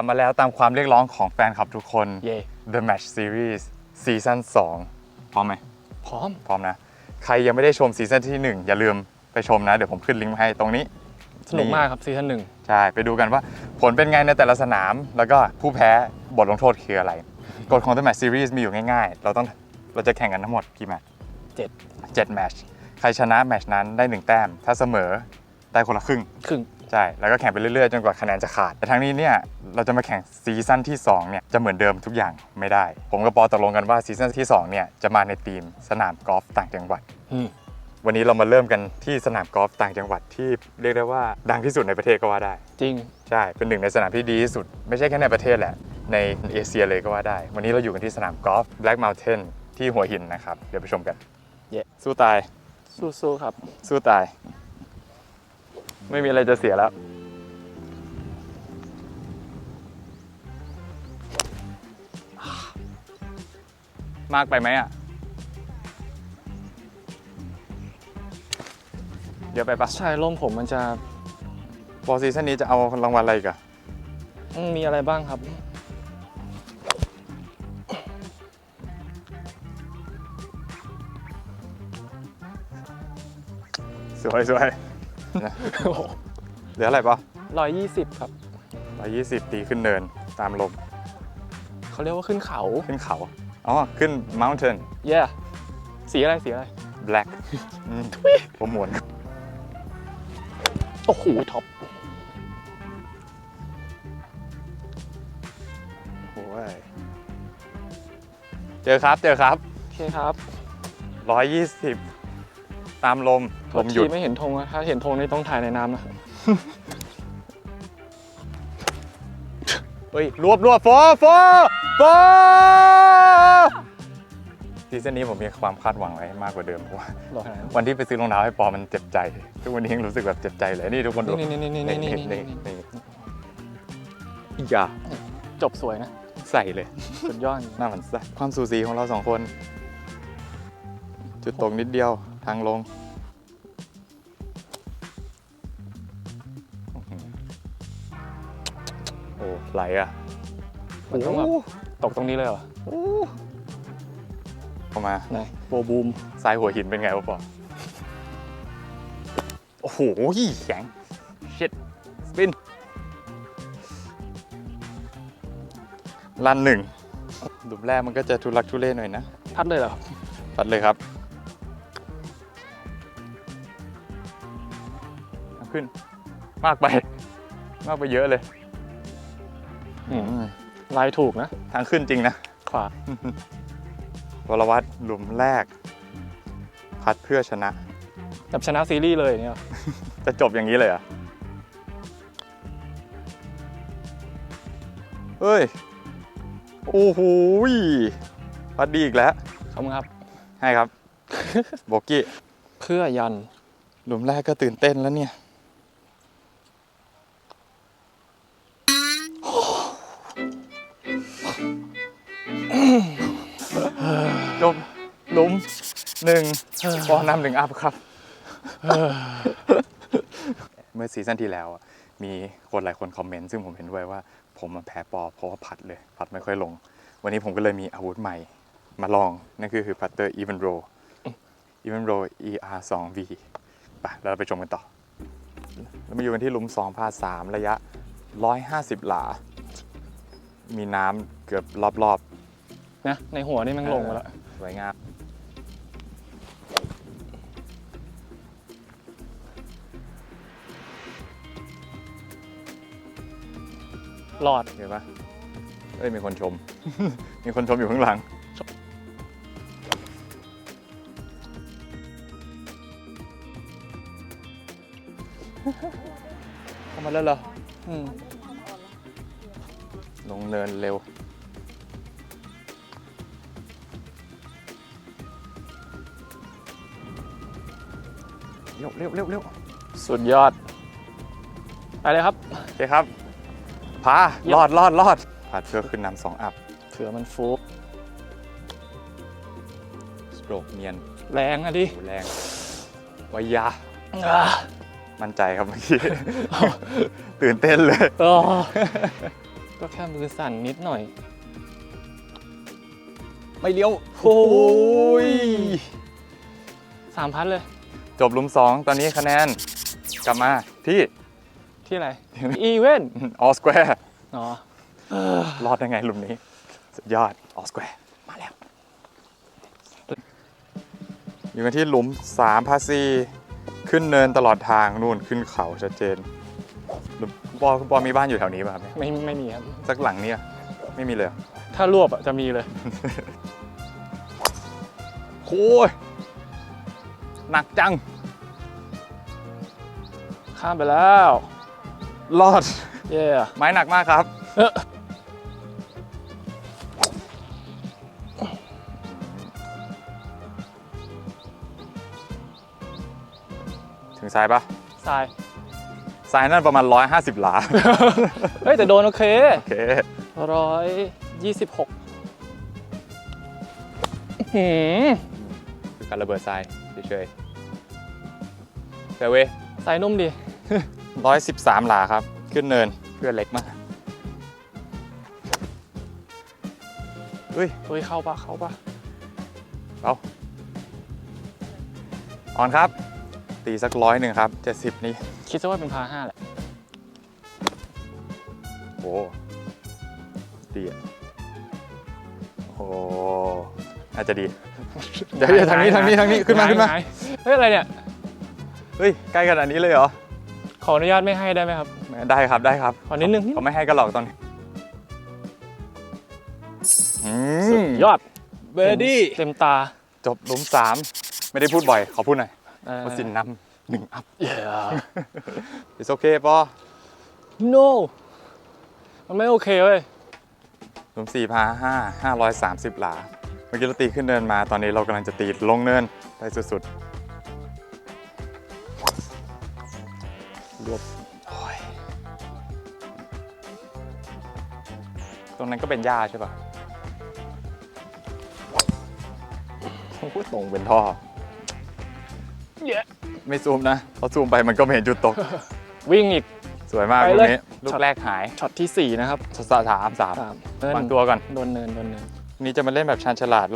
กลับมาแล้วตามความเรียกร้องของแฟนคลับทุกคน เย่ The Match Series ซีซั่น2พร้อมไหม พร้อม พร้อมนะ ใครยังไม่ได้ชมซีซั่นที่ 1 อย่าลืมไปชมนะ เดี๋ยวผมขึ้นลิงก์มาให้ตรงนี้ สนุกมากครับซีซั่นหนึ่งใช่ ไปดูกันว่าผลเป็นไงในแต่ละสนาม แล้วก็ผู้แพ้บทลงโทษคืออะไร กฎของ The Match Series มีอยู่ง่ายๆ เราต้องเราจะแข่งกันทั้งหมดกี่แมตช์เจ็ดเจ็ดแมตช์ใครชนะแมตช์นั้นได้1แต้ม ถ้าเสมอได้คนละครึ่ง ครึ่ง ใช่ แล้วก็แข่งไปเรื่อยๆ จนกว่าคะแนนจะขาด แต่ทั้งนี้เนี่ยเราจะมาแข่งซีซั่นที่2เนี่ยจะเหมือนเดิมทุกอย่างไม่ได้ ผมกับปอตกลงกันว่าซีซั่นที่2เนี่ยจะมาในทีมสนามกอล์ฟต่างจังหวัดอืมวันนี้เรามาเริ่มกันที่สนามกอล์ฟต่างจังหวัดที่เรียกได้ว่าดังที่สุดในประเทศก็ว่าได้ จริง ใช่ เป็นหนึ่งในสนามที่ดีที่สุด ไม่ใช่แค่ในประเทศแหละ ในเอเชียเลยก็ว่าได้ วันนี้เราอยู่กันที่สนามกอล์ฟ Black Mountain ที่หัวหินนะครับ เดี๋ยวไปชมกัน เย้ สู้ตาย สู้ๆครับ สู้ตาย ไม่มีอะไรจะเสียแล้ว มากไปไหมอะ เดี๋ยวไปปะใช่ร่มผมมันจะบอลซีซั่นนี้จะเอารางวัลอะไรอีกันอืมมีอะไรบ้างครับ สวยสวย นะเหลืออะไรปะร้อยยี่สิบครับร้อยยี่สิบตีขึ้นเนินตามลมเขาเรียกว่าขึ้นเขา ขึ้นเขา อ๋อ ขึ้น mountain เย่สีอะไร สีอะไร black อืมผมหมุนโอ้โหท็อปโอ้ยเจอครับ เจอครับ โอเคครับร้อยยี่สิบ ตามลม ลมหยุดทีไม่เห็นธงนะถ้าเห็นธงนี่ต้องถ่ายในน้ำนะ เฮ้ย รวบรวบโฟโฟโฟซีซั่นนี้ผมมีความคาดหวังไว้มากกว่าเดิมเพราะว่าหรอขนาดนั้นวันที่ไปซื้อรองเท้าให้ปอมันเจ็บใจ ทุกวันนี้ยังรู้สึกแบบเจ็บใจเลยนี่ทุกคนดูนี่นี่นี่นี่นี่นี่นี่นี่นี่อีกอย่าจบสวยนะ ใส่เลย สุดยอดหน้ามันใส่ความสูสีของเราสองคน จุดตกนิดเดียว ทางลง โอ้ไหลอะ มันต้องแบบโตกตรงนี้เลยเหรออ้เข้ามาไหนโบบูมทรายหัวหินเป็นไงวะปอโอ้โหแข็งชิดสปินลันหนึ่งดุมแรกมันก็จะทุลักทุเลหน่อยนะ พัดเลยเหรอปัดเลยครับ ขึ้น มากไป มากไปเยอะเลยอืมลายถูกนะ ทางขึ้นจริงนะ ขวาวรวัตรหลุมแรก พัดเพื่อชนะ แบบชนะซีรีส์เลยเนี่ย จะจบอย่างนี้เลยเหรอะเฮ้ย โอ้โหยพัดดีอีกแล้ว ขอบคุณครับ ให้ครับ โบกี้ เพื่อยัน หลุมแรกก็ตื่นเต้นแล้วเนี่ย จบหลุมหนึ่งปอนำหนึ่งอัพครับ เมื่อซีซั่นที่แล้วอะมีคนหลายคนคอมเมนต์ซึ่งผมเห็นด้วยว่า ผมมาแพ้ปอเพราะว่าพัดเลยพัดไม่ค่อยลง วันนี้ผมก็เลยมีอาวุธใหม่มาลอง นั่นคือคือพัตเตอร์ Even Row Even Row ER 2 V ไปแล้วเราไปชมกันต่อ แล้วมาอยู่กันที่หลุม2พา3ระยะ 150 หลา มีน้ำเกือบรอบนะ ในหัวนี่มันลงไปแล้วๆ สวยงามรอด เห็นปะเอ้ย มีคนชม มีคนชมอยู่ข้างหลัง เข้ามาแล้วเหรออืมลงเนินเร็ว เร็วเร็วเร็วเร็วสุดยอดไปเลยครับโอเคครับพาเยี่ยมรอดรอดรอดพาเพื่อขึ้นนำสองอัพเผื่อมันฟุกสโตรกเนียนแรงอะดิหูแรงวายา อ่ามั่นใจครับเมื่อกี้ ตื่นเต้นเลยอ๋อก็แค่มือสั่นนิดหน่อย ไม่เลี้ยวโอ้ยยสามพันเลย จบหลุมสองตอนนี้คะแนนกลับมาที่ที่อะไรอีเวนต์ออสแควร์อ๋อรอดได้ไงหลุมนี้ สุดยอดออสแควร์มาแล้ว อยู่กันที่หลุม3พาซีขึ้นเนินตลอดทางนู่นขึ้นเขาชัดเจนหลุมคุณปอคุณปอมีบ้านอยู่แถวนี้ป่ะครับเนี่ยไม่ไม่มีครับ สักหลังเนี่ยไม่มีเลยเหรอถ้ารวบอะจะมีเลยโอ้ยหนักจัง ข้ามไปแล้วรอด เย่ไม้หนักมากครับเออถึงซ้ายปะทรายซ้ายนั่นประมาณ 150 หลา เฮ้ย แต่โดนโอเคโอเค ร้อยยี่สิบหกหืมคือการระเบิดทรายเฉยๆแต่เว้ยทรายนุ่มดี ร้อยสิบสามหลาครับ ขึ้นเนินเพื่อนเล็กมากเฮ้ยเฮ้ยเข้าปะเข้าปะเอาออนครับ ตีสักร้อยหนึ่งครับเจ็ดสิบนี่คิดซะว่าเป็นพาห้าแหละโอ้ดีอะโอ้น่าจะดีเดี๋ยวเดี๋ยวทางนี้ทางนี้ทางนี้ขึ้นมาขึ้นมาไหเฮ้ย อะไรเนี่ย เฮ้ย ใกล้ขนาดนี้เลยเหรอ ขออนุญาตไม่ให้ได้ไหมครับ ได้ครับได้ครับขอนิดนึงนิดนึงเขาไม่ให้กันหรอกตอนนี้อืมสุดยอดเบอร์ดี้เต็มตาจบหลุมสามไม่ได้พูดบ่อย ขอพูดหน่อยเอ่อว่าสินนำหนึ่งอัพ yeah it's okay ปอ no มันไม่โอเคเว้ยหลุมสี่พาห้าห้าร้อยสามสิบหลา เมื่อกี้เราตีขึ้นเนินมาตอนนี้เรากำลังจะตีลงเนินได้สุดๆ วบโอ้ยตรงนั้นก็เป็นหญ้าใช่ปะโอ้โหตรงเป็นท่อ เย้ไม่ซูมนะเพราะซูมไปมันก็ไม่เห็นจุดตก วิ่งอีก สวยมากไปลูกเลย นี้ลูช็กอตแรกหายช็อตที่สี่นะครับช็อตสามสามสามสามเนินวางตัวก่อน โดนเนินโดนเนิน นี่จะมาเล่นแบบชาญฉลาด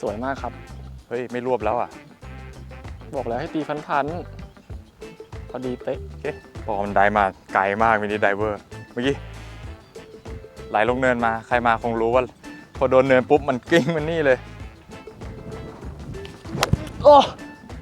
สวยมากครับ เฮ้ย ไม่รวบแล้วอะ บอกแล้วให้ตีพันพันๆพอดีเป๊ะพอมันได้มาไกลมากมินิไดเวอร์ เมื่อกี้ไหลลงเนินมา ใครมาคงรู้ว่า พอโดนเนินปุ๊บมันกลิ้งมันนี่เลย โอ้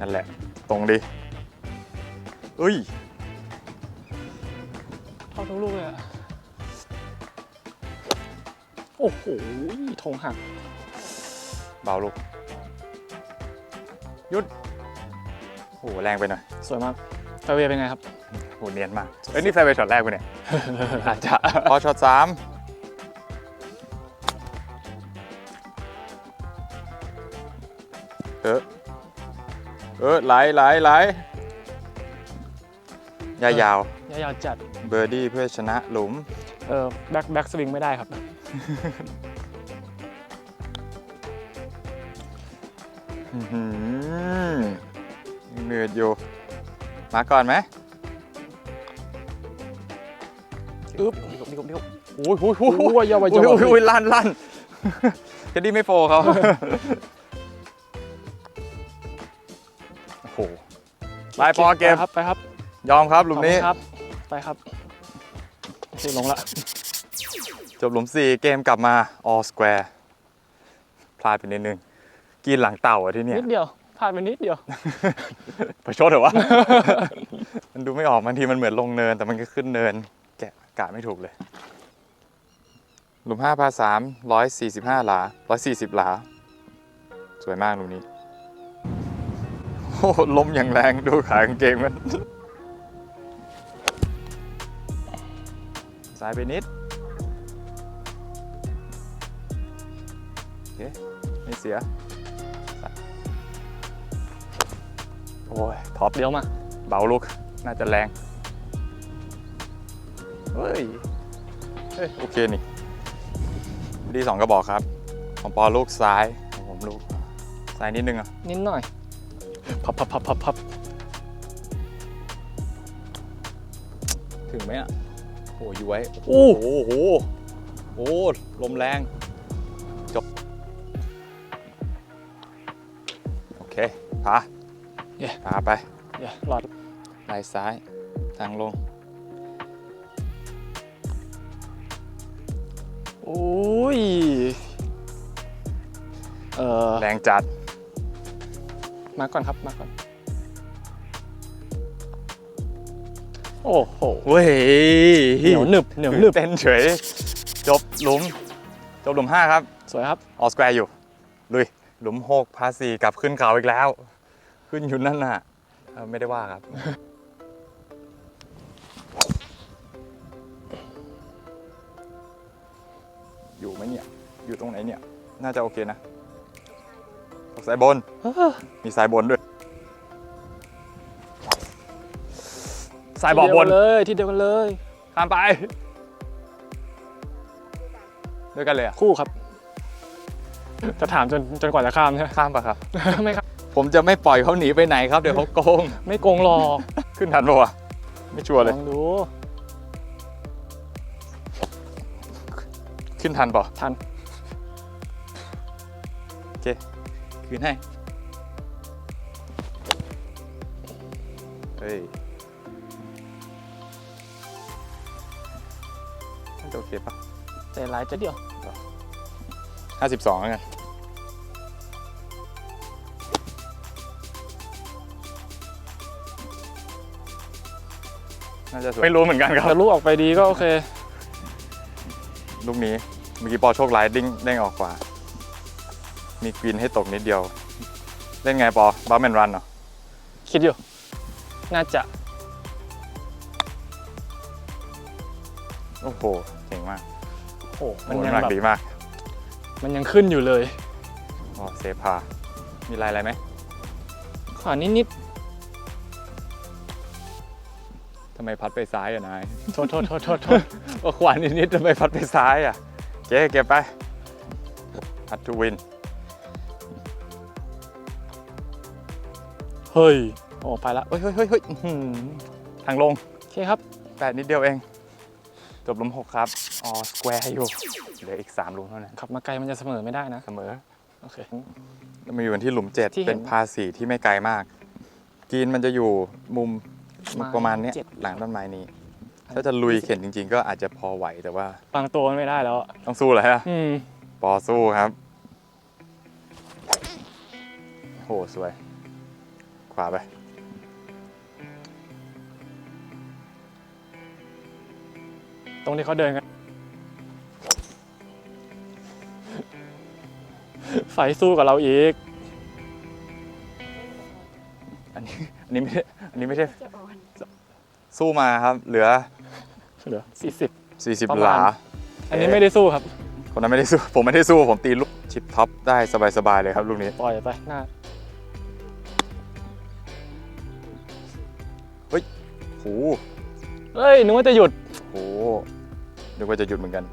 นั่นแหละ ตรงดิเอ้ยเข้าทุกลูกเลยอะโอ้โหธงหัก เบาลูกหยุดโอ้โหแรงไปหน่อยสวยมากไฟเวย์เป็นไงครับโหเนียนมากเอ้ยนี่แฟร์เวย์ช็อตแรกกูเนี่ยอาจจะพอช็อตสามเออเออไหลไหลไหลยายาว ยาวๆจัด เบอร์ดี้เพื่อชนะหลุม เออแบ็คแบ็คสวิงไม่ได้ครับ อื้อหือ ยังเหนื่อยอยู่ มาก่อนไหมอึ๊บดิกบดิกบดิกบโอ้ยโอ้ยโอ้ยโอ้ยอยาวไปโอ้ยาวยไปโอ้ยลั่นลั่นแคดดี้ไม่โฟร์เขาโอ้โหไปพอเกมไปครับไปครับ ยอมครับหลุมนี้ขอบคุณครับ ไปครับโอเคลงละจบหลุม4เกมกลับมา all square พลาดไปนิดนึง กินหลังเต่าอะที่เนี่ยนิดเดียว พลาดไปนิดเดียว ประชดเหรอวะ มันดูไม่ออกบางทีมันเหมือนลงเนิน แต่มันก็ขึ้นเนิน แกะกะไม่ถูกเลย หลุม5พา3 145หลา140หลา สวยมากหลุมนี้ โอ้โหลมอย่างแรงดูขากางเกงมัน สายไปนิดโอเคไม่เสีย อ้ยท็อปเดี๋ยวมา เบาลูก น่าจะแรง เฮ้ย เฮ้ย โอเคนี่ ดีสองกระบอกครับ ของปอลูกซ้ายของผมลูก ซ้ายนิดนึงอะ นิดหน่อย พับพับพับพับพับถึงไหมอะโอ้อยู่ไว้โอ้โอ้โหโอ้ลมแรง จบ โอเคพา เย้พาไปเดี๋ยวหลอดไหล่ซ้าย ทางลง โอ้ย เออแรงจัด มาก่อนครับ มาก่อน โอ้โห เว้ยเหนียวหนึบ เหนียวหนึบ เต้นเฉย จบหลุม จบหลุม 5 ครับ สวยครับ ออสแควร์อยู่ ลุย หลุม 6 พาสีกลับขึ้นเขาอีกแล้ว ขึ้นอยู่นั่นน่ะเออไม่ได้ว่าครับ อยู่ไหมเนี่ย อยู่ตรงไหนเนี่ย น่าจะโอเคนะออกสายบน มีสายบนด้วย สายบอกบนที่เดีวกัเลยที่เดียวกันเลย ข้ามไป ด้วยกันเลยอะคู่ครับ จะถามจนจนกว่าจะข้ามใช่ไหมข้ามปะครับ ไม่ครับ ผมจะไม่ปล่อยเขาหนีไปไหนครับเดี๋ยวเขาโกง ไม่โกงหรอกขึ้นทันปะวะไม่ชัวร์เลย ลองดูขึ้นทันปะทันคืนให้เฮ้ยน่าจะโอเคปะใจร้ายจะเดียวห้าสิบสองแล้วกัน น่าจะสวยไม่รู้เหมือนกันครับแต่ลูกออกไปดีก็โอเค ลูกนี้เมื่อกี้ปอโชคร้ายดิ้งเด้งออกขวามีกรีนให้ตกนิดเดียว เล่นไงปอบัมแอนรันเหรอคิดอยู่ น่าจะ โอ้โหเก่งมากโอ้โหโอ้มันโหยังน้ำหนักแบบดีมากมันยังขึ้นอยู่เลยอ๋อเซฟพา มีลายอะไรไหมขวานิด ทำไมพัดไปซ้ายอะนายๆโทษโทษโทษโทษโทษก็ขวานิดๆทำไมพัดไปซ้ายอะ เจ๊เก็บไปพัดทูวิน เฮ้ย โอ้ไปละเฮ้ยเฮ้ยเฮ้ยเฮ้ยอื้อหือทางลง โอเคครับ แปดนิดเดียวเอง จบหลุมหกครับ อ๋อ สแควร์อยู่ เหลืออีกสามหลุมเท่านั้น ขับมาไกลมันจะเสมอไม่ได้นะ เสมอ โอเคเรามาอยู่กันที่หลุมเจ็ดที่เห็นเป็นพาสีที่ไม่ไกลมากกรีนมันจะอยู่มุม ประมาณประมาณเนี้ยเจ็ด หลังต้นไม้นี้ ถ้าจะลุยเข็นจริง ๆ ก็อาจจะพอไหวแต่ว่าบางตัวมันไม่ได้แล้วอะต้องสู้เลยฮะอืมปอสู้ครับโหสวย ขวาไป ตรงที่เขาเดินกัน ไฟสู้กับเราอีก อันนี้อันนี้ไม่ได้อันนี้ไม่ใช่จะอ่อน สู้มาครับเหลือ เหลือ40 40ประหมาณลา อันนี้ไม่ได้สู้ครับ คนนั้นไม่ได้สู้ ผมไม่ได้สู้ ผมตีลูกชิปท็อปได้สบาย ๆ เลยครับลูกนี้ ปล่อยไปหน้าโห เฮ้ยนึกว่าจะหยุดโห นึกว่าจะหยุดเหมือนกัน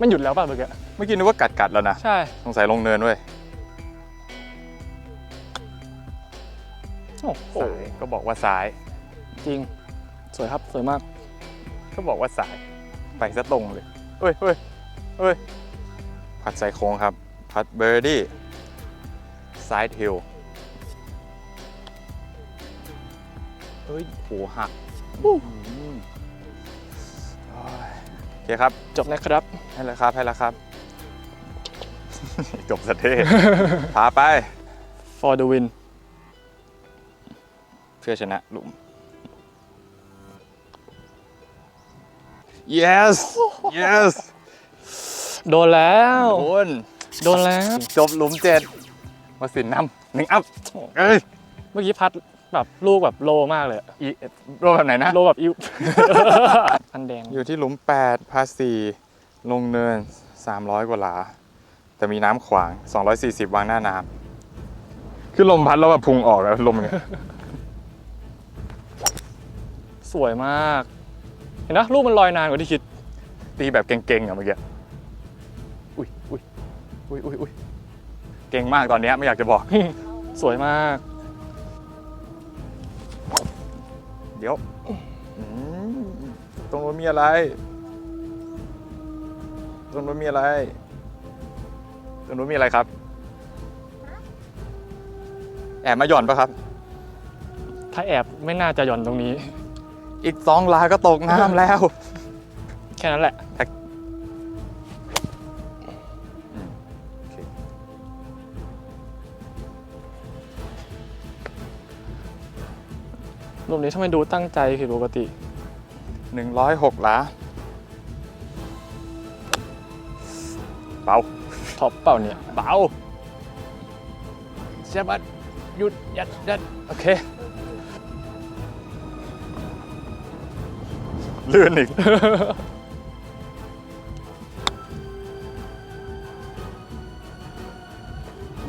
มันหยุดแล้วป่ะเมื่อกี้เมื่อกี้นึกว่ากัดกัดๆแล้วนะ ใช่ สงสัยลงเนินเว้ยโอ้โห สาย ก็บอกว่าซ้าย จริง สวยครับสวยมากก็บอกว่าสายไปซะตรงเลยเฮ้ยเฮ้ยเฮ้ยพัดใส่โค้งครับ พัดเบอร์ดี้ไซด์ฮิลเฮ้ยโหหักอืมโอ้ยโอเคครับ จบนะครับ ให้แล้วครับ ให้แล้วครับ จบสะเท่พาไป for the win เพื่อชนะหลุม yes yes โดนแล้ว โดน โดนแล้ว จบหลุมเจ็ดวสินนำหนึ่งอัพเอ้ย เมื่อกี้พัดแบบลูกแบบโลมากเลยอะอีโรแบบไหนนะ โลแบบอิวอันแดง อยู่ที่หลุม8พาสีลงเนิน300กว่าหลา แต่มีน้ำขวาง 240 วางหน้าน้ำคือลมพัดแล้วแบบพุงออกแล้วลมเนี่ยสวยมาก เห็นนะลูกมันลอยนานกว่าที่คิด ตีแบบเก่งๆอะเมื่อกี้อุ้ยอุ้ยอุ้ยอุ้ยอุ้ยเก่งมากตอนเนี้ยไม่อยากจะบอก สวยมาก เดี๋ยวอืมตรงนู้นมีอะไร ตรงนู้นมีอะไร ตรงนู้นมีอะไรครับ แอบมาหย่อนปะครับ ถ้าแอบไม่น่าจะหย่อนตรงนี้ อีกสองลาก็ตกน้ำแล้ว แค่นั้นแหละรวมนี้ทำไมดูตั้งใจผิดปกติหนึ่งร้อยหกล้าเบาท็อปเปล่าเนี่ย เบาเชฟบัดหยุดยัดยัดโอเค ลื่นอีก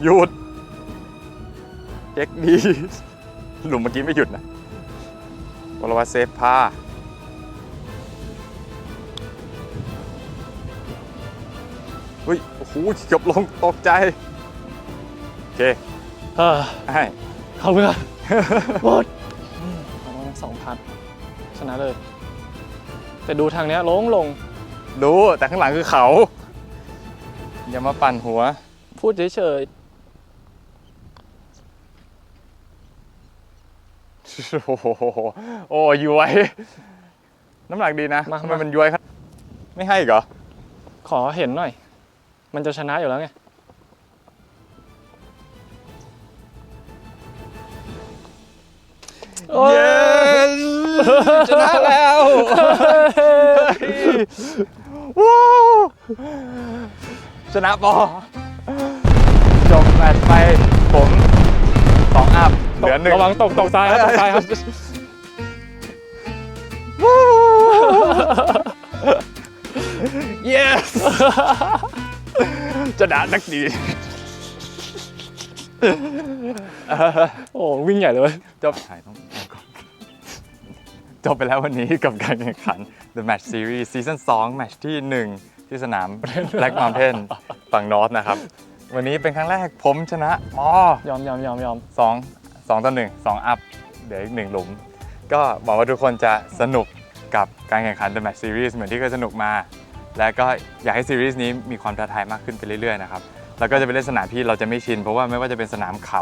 หยุด เช็คดี หลุมเมื่อกี้ไม่หยุดนะวรวัตเซฟพาเฮ้ย โอ้โหเกือบลงตกใจ โอเคเออให้ เขาเพื่อหมดสองพันชนะเลย แต่ดูทางเนี้ยลงลงรู้แต่ข้างหลังคือเขา อย่ามาปั่นหัว พูดเฉยโอ้โหโอ้ย้วยน้ำหนักดีนะทำไมมันย้วยครับ ไม่ให้อีกเหรอ ๆ ขอเห็นหน่อย มันจะชนะอยู่แล้วไงโอ้ย Yes ชนะแล้วว้าวชนะปอจบแมตช์ไปผมสองอัพเหลือหนึ่งระวังตกตกซ้ายครับตกซ้ายครับ yes ชนะนักดีโอ้วิ่งใหญ่เลยเว้ยจบถ่ายต้อง จบไปแล้ววันนี้กับการแข่งขัน The Match Series Season 2แมตช์ที่ 1 ที่สนาม Black Mountain ฝั่งนอร์ทนะครับ วันนี้เป็นครั้งแรกผมชนะปอยอมยอมยอมยอมสองสองต่อหนึ่งสองอัพเดี๋ยวอีกหนึ่งหลุม ก็หวังว่าทุกคนจะสนุกกับการแข่งขัน The Match Series เหมือนที่เคยสนุกมา และก็อยากให้ซีรีส์นี้มีความท้าทายมากขึ้นไปเรื่อยๆนะครับแล้วก็จะไปเล่นสนามที่เราจะไม่ชิน เพราะว่าไม่ว่าจะเป็นสนามเขา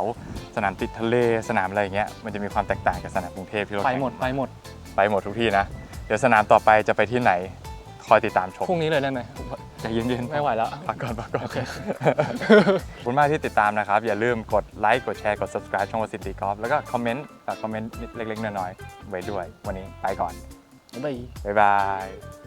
สนามติดทะเลสนามอะไรอย่างเงี้ยมันจะมีความแตกต่างกับสนามกรุงเทพที่เราไปแข่งหมดไปหมด ไปหมดทุกที่นะ เดี๋ยวสนามต่อไปจะไปที่ไหน คอยติดตามชมพรุ่งนี้เลยได้ไหมใจเย็นๆไม่ไหวแล้วพักก่อนพักก่อนโอเคขอบคุณมากที่ติดตามนะครับ อย่าลืมกดไลค์กดแชร์กด subscribe ช่องวสินตีกอล์ฟแล้วก็คอมเมนต์ฝากคอมเมนต์เล็กๆน้อยๆไว้ด้วย วันนี้ไปก่อน บ๊ายบายบ๊ายบาย